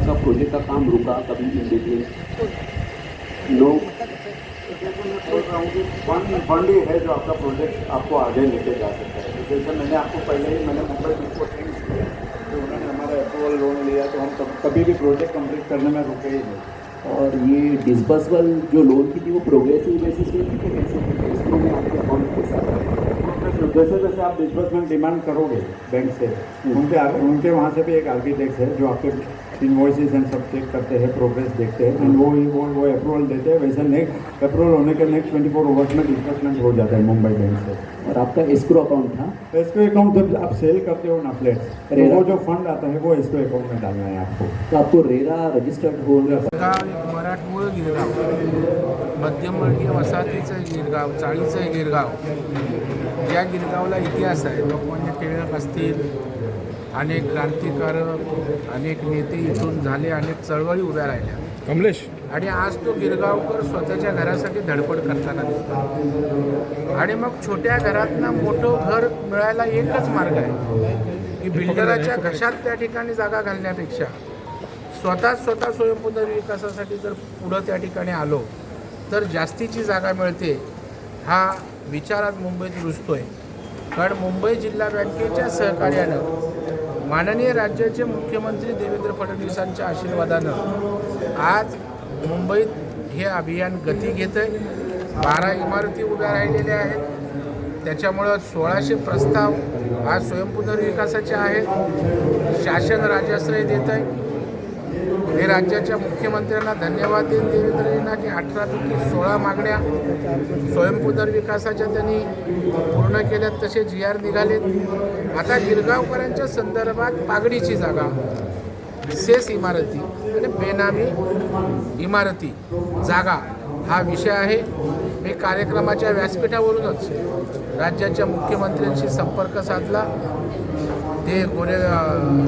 का प्रोजेक्ट का काम रुका कभी इन बिटवीन लोग है जो आपका प्रोजेक्ट आपको आगे लेके जा सकता है। जैसे मैंने आपको पहले ही, मैंने मुंबई को थैंक्स किया तो उन्होंने हमारा अप्रूवल लोन लिया तो हम कभी भी प्रोजेक्ट कंप्लीट करने में रुके ही नहीं। और ये डिस्बर्सबल जो लोन की थी, वो प्रोग्रेसिव बेसिस पे थी कैसे में आपके अकाउंट के साथ जैसे जैसे आप डिस्बर्समेंट डिमांड करोगे बैंक से उनके उनके वहाँ से भी एक आर्किटेक्ट है जो आपके इन्वॉइसेस एंड सब चेक करते हैं प्रोग्रेस देखते हैं एंड वो वो वो अप्रूवल देते हैं वैसे नेक्स्ट अप्रूवल होने के नेक्स्ट ट्वेंटी फोर आवर्स में डिस्बर्समेंट हो जाता है मुंबई बैंक से। और आपका एस्क्रो अकाउंट था? एस्क्रो अकाउंट जब आप सेल करते हो ना फ्लैट्स तो वो जो फंड आता है वो एस्क्रो अकाउंट में डालना है आपको। तो आपको रेरा रजिस्टर्ड हो गया। एक मध्यमवर्गीय वसाहतीचं गिरगाव चाळीचं गिरगाव. या गिरगावला इतिहास आहे लोकमान्य टिळक असतील अनेक क्रांतिकारक अनेक नेते इथून झाले अनेक चळवळी उभ्या राहिल्या. कमलेश. आणि आज तो गिरगावकर स्वतःच्या घरासाठी धडपड करताना दिसतो. आणि मग छोट्या घरातनं मोठं घर मिळायला एकच मार्ग आहे की बिल्डराच्या घशात त्या ठिकाणी जागा घालण्यापेक्षा. स्वतः स्वतः स्वयंपूर्ण विकासासाठी जर पुढं त्या ठिकाणी आलो तर जास्तीची जागा मिळते हा विचारात मुंबईत रुजतो आहे कारण मुंबई जिल्हा बँकेच्या सहकार्यानं माननीय राज्याचे मुख्यमंत्री देवेंद्र फडणवीसांच्या आशीर्वादानं आज मुंबईत हे अभियान गती घेत आहे बारा इमारती उभ्या राहिलेल्या आहेत. त्याच्यामुळं सोळाशे प्रस्ताव आज स्वयंपूर्ण विकासाचे आहेत. शासन राजाश्रय देत आहे हे राज्याच्या मुख्यमंत्र्यांना धन्यवाद देईन देवेंद्रजींना की अठरा अठरापैकी सोळा मागण्या स्वयंपुनर्विकासाच्या त्यांनी पूर्ण केल्यात तसे जी आर निघालेत. आता गिरगावकरांच्या संदर्भात पागडीची जागा. सेस इमारती आणि बेनामी इमारती जागा हा विषय आहे. मी कार्यक्रमाच्या व्यासपीठावरूनच राज्याच्या मुख्यमंत्र्यांशी संपर्क साधला. ते गोरे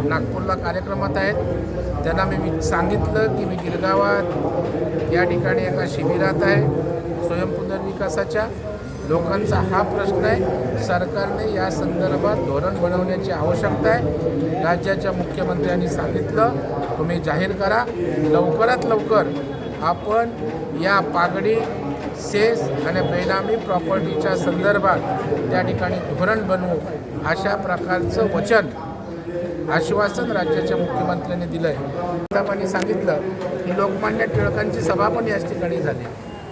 नागपूरला कार्यक्रमात आहेत. त्यांना मी वि- सांगितलं की मी गिरगावात या ठिकाणी एका शिबिरात आहे स्वयंपुनर्विकासाच्या लोकांचा हा प्रश्न आहे सरकारने या संदर्भात धोरण बनवण्याची आवश्यकता आहे. राज्याच्या मुख्यमंत्र्यांनी सांगितलं तुम्ही जाहीर करा. लवकरात लवकर आपण या पागडी सेस आणि बेनामी प्रॉपर्टीच्या संदर्भात त्या ठिकाणी धोरण बनवू अशा प्रकारचं वचन आश्वासन राज्याच्या मुख्यमंत्र्यांनी दिलं आहे आपण सांगितलं की लोकमान्य टिळकांची सभा पण याच ठिकाणी झाली.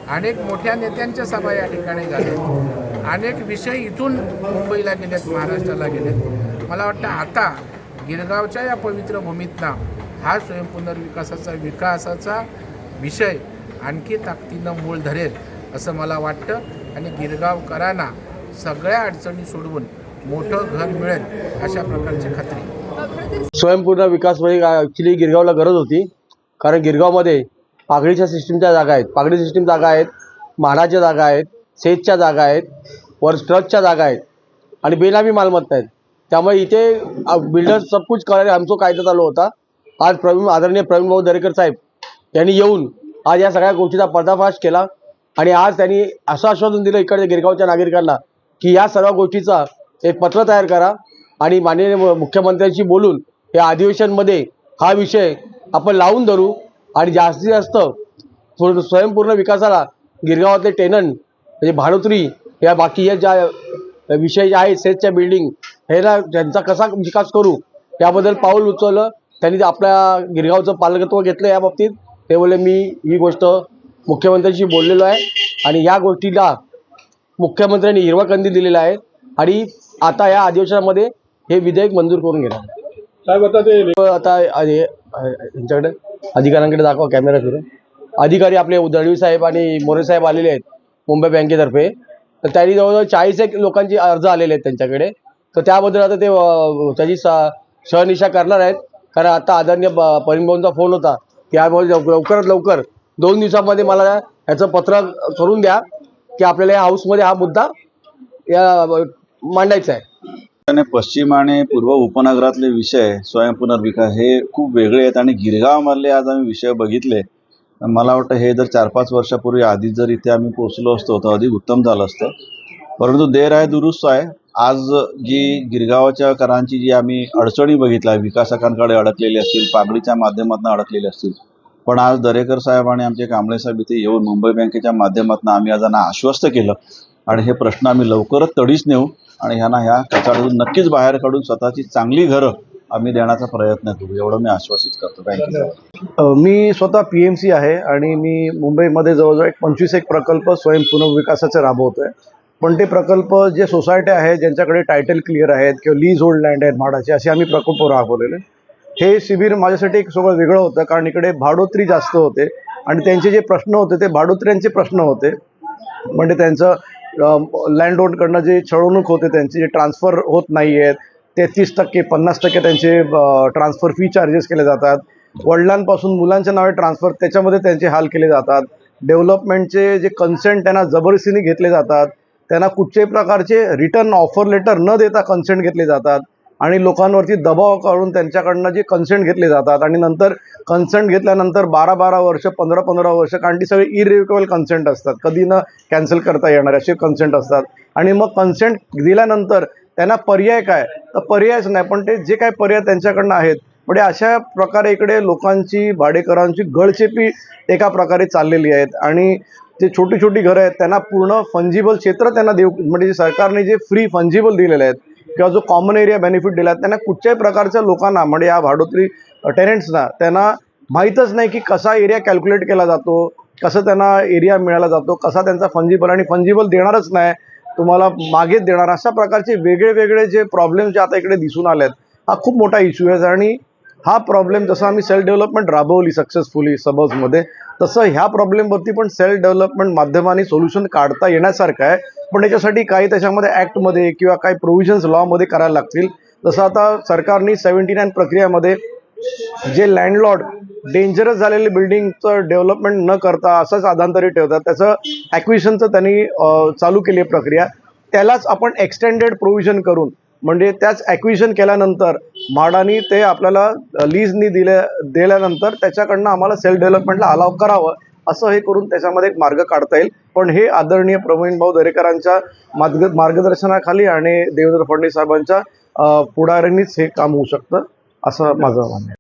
अनेक मोठ्या नेत्यांच्या सभा या ठिकाणी झाल्या. अनेक विषय इथून मुंबईला गेलेत महाराष्ट्राला गेलेत. मला वाटतं आता गिरगावच्या या पवित्र भूमीतला हा स्वयंपुनर्विकासाचा विकासाचा विषय आणखी ताकदीनं मूळ धरेल असं मला वाटतं. आणि गिरगावकरांना सगळ्या अडचणी सोडवून मोठं घर मिळेल अशा प्रकारची खात्री. स्वयंपूर्ण विकास म्हणजे ॲक्च्युली गिरगावला गरज होती. कारण गिरगावमध्ये पागडीच्या सिस्टीमच्या जागा आहेत. पागडी सिस्टीम जागा आहेत म्हाडाच्या जागा आहेत सेजच्या जागा आहेत वर ट्रकच्या जागा आहेत आणि बेनामी मालमत्ता आहेत. त्यामुळे इथे बिल्डर सब कुछ करायला आमचा कायदा चालू होता. आज प्रवीण आदरणीय प्रवीण भाऊ दरेकर साहेब यांनी येऊन आज या सगळ्या गोष्टीचा पर्दाफाश केला आणि आज त्यांनी असं आश्वासन दिलं इकडच्या गिरगावच्या नागरिकांना की या सर्व गोष्टीचा एक पत्र तयार करा आणि माननीय मुख्यमंत्र्यांशी बोलून या अधिवेशनमध्ये हा विषय आपण लावून धरू आणि जास्तीत जास्त थोडं स्वयंपूर्ण विकासाला गिरगावातले टेनंट म्हणजे भाडोत्री या बाकी या ज्या विषय जे आहेत सेटच्या बिल्डिंग ह्याला त्यांचा कसा विकास करू याबद्दल पाऊल उचललं. त्यांनी आपल्या गिरगावचं पालकत्व घेतलं या बाबतीत ते बोलले मी ही गोष्ट मुख्यमंत्र्यांशी बोललेलो आहे आणि या गोष्टीला मुख्यमंत्र्यांनी हिरवा कंदी दिलेला आहे आणि आता या अधिवेशनामध्ये हे विधेयक मंजूर करून घेणार. साहेब आता ते आता हे- यांच्याकडे अधिकाऱ्यांकडे दाखवा कॅमेरा फिरून अधिकारी आपले दळवी साहेब आणि मोरे साहेब आलेले आहेत मुंबई बँकेतर्फे. तर त्यांनी जवळजवळ चाळीस एक लोकांची अर्ज आलेले आहेत त्यांच्याकडे. तर त्याबद्दल आता ते त्याची स- करणार आहेत. कारण आता आदरणीय परिणभाऊंचा फोन होता. त्यामुळे लवकरात लवकर दोन दिवसामध्ये मला याचं पत्र करून द्या की आपल्याला या हाऊसमध्ये हा मुद्दा या मांडायचा आहे. आणि पश्चिम आणि पूर्व उपनगरातले विषय स्वयंपुनर्विकास हे खूप वेगळे आहेत. आणि गिरगावमधले आज आम्ही विषय बघितले. मला वाटतं हे जर चार पाच वर्षापूर्वी आधी जर इथे आम्ही पोहोचलो असतो तर अधिक उत्तम झालं असतं. परंतु देर आहे दुरुस्त आहे. आज जी गिरगावाच्या करांची जी आम्ही अडचणी बघितल्या विकासकांकडे अडकलेली असतील पागडीच्या माध्यमातून अडकलेली असतील पण आज दरेकर साहेब आणि आमचे कांबळे साहेब इथे येऊन मुंबई बँकेच्या माध्यमातून आम्ही आज आश्वस्त केलं. आणि हे प्रश्न आम्ही लवकरच तडीच नेऊ. आणि ह्यांना ह्या कचाडून नक्कीच बाहेर काढून स्वतःची चांगली घरं आम्ही देण्याचा प्रयत्न करू. एवढं मी आश्वासित करतो. थँक्यू मी स्वतः पी एम सी आहे आणि मी मुंबईमध्ये जवळजवळ एक पंचवीस एक प्रकल्प स्वयं पुनर्विकासाचे राबवतो आहे पण ते प्रकल्प जे सोसायट्या आहेत ज्यांच्याकडे टायटल क्लिअर आहेत किंवा लीज होल्ड लँड आहेत म्हाडाचे असे आम्ही प्रकल्प राबवलेले. हे शिबिर माझ्यासाठी एक सगळं वेगळं होतं कारण इकडे भाडोत्री जास्त होते. आणि त्यांचे जे प्रश्न होते ते भाडोत्र्यांचे प्रश्न होते. म्हणजे त्यांचं लँड रोडकडनं जे छळवणूक होते त्यांचे जे ट्रान्सफर होत नाही आहेत तेहतीस टक्के पन्नास टक्के त्यांचे ट्रान्सफर फी चार्जेस केले जातात. वडिलांपासून मुलांच्या नावे ट्रान्सफर त्याच्यामध्ये त्यांचे हाल केले जातात. डेव्हलपमेंटचे जे कन्सेंट त्यांना जबरदस्तीने घेतले जातात. त्यांना कुठच्याही प्रकारचे रिटर्न ऑफर लेटर न देता कन्सेंट घेतले जातात. आणि लोकांवरती दबाव काढून त्यांच्याकडनं जे कन्सेंट घेतले जातात आणि नंतर कन्सेंट घेतल्यानंतर बारा बारा वर्ष पंधरा पंधरा वर्ष कारण ती सगळी इरिव्हेकेबल कन्सेंट असतात. कधी न कॅन्सल करता येणार असे कन्सेंट असतात. आणि मग कन्सेंट दिल्यानंतर त्यांना पर्याय काय? तर पर्यायच नाही पण ते जे काय पर्याय त्यांच्याकडनं आहेत म्हणजे अशा प्रकारे इकडे लोकांची भाडेकरांची गळचेपी एका प्रकारे चाललेली आहेत. आणि जे छोटी छोटी घरं आहेत त्यांना पूर्ण फंजिबल क्षेत्र त्यांना देऊ म्हणजे सरकारने जे फ्री फंजिबल दिलेले आहेत किंवा जो कॉमन एरिया बेनिफिट दिला आहे त्यांना कुठच्याही प्रकारच्या लोकांना म्हणजे या भाडोत्री टेनेंट्सना त्यांना माहीतच नाही की कसा एरिया कॅल्क्युलेट केला जातो कसं त्यांना एरिया मिळाला जातो कसा त्यांचा फंजिबल आणि फंजिबल देणारच नाही तुम्हाला मागेच देणार अशा प्रकारचे वेगळे वेगळे जे प्रॉब्लेम जे आता इकडे दिसून आले आहेत हा खूप मोठा इश्यू आहे. आणि हा प्रॉब्लेम जसं आम्ही सेल्फ डेव्हलपमेंट राबवली सक्सेसफुली सबर्समध्ये तसं ह्या प्रॉब्लेमवरती पण सेल्फ डेव्हलपमेंट माध्यमाने सोल्युशन काढता येण्यासारखं आहे. पण त्याच्यासाठी काही त्याच्यामध्ये ॲक्टमध्ये किंवा काही प्रोव्हिजन्स लॉमध्ये करायला लागतील. जसं आता सरकारने सेव्हन्टी नाईन प्रक्रियामध्ये जे लँडलॉर्ड डेंजरस झालेले बिल्डिंगचं डेव्हलपमेंट न करता असंच आधांतरी ठेवतात. त्याचं ॲक्विशनचं त्यांनी चालू केली आहे प्रक्रिया. त्यालाच आपण एक्सटेंडेड प्रोव्हिजन करून म्हणजे त्याच ॲक्विशन केल्यानंतर म्हाडानी ते आपल्याला लीजनी दिल्या दिल्यानंतर त्याच्याकडनं आम्हाला सेल्फ डेव्हलपमेंटला अलाव करावं असं हे करून त्याच्यामध्ये एक मार्ग काढता येईल. पण हे आदरणीय प्रवीण भाऊ दरेकरांच्या मार्ग मार्गदर्शनाखाली आणि देवेंद्र फडणवीस साहेबांच्या पुढाऱ्यांनीच हे काम होऊ शकतं असं माझं म्हणणं आहे.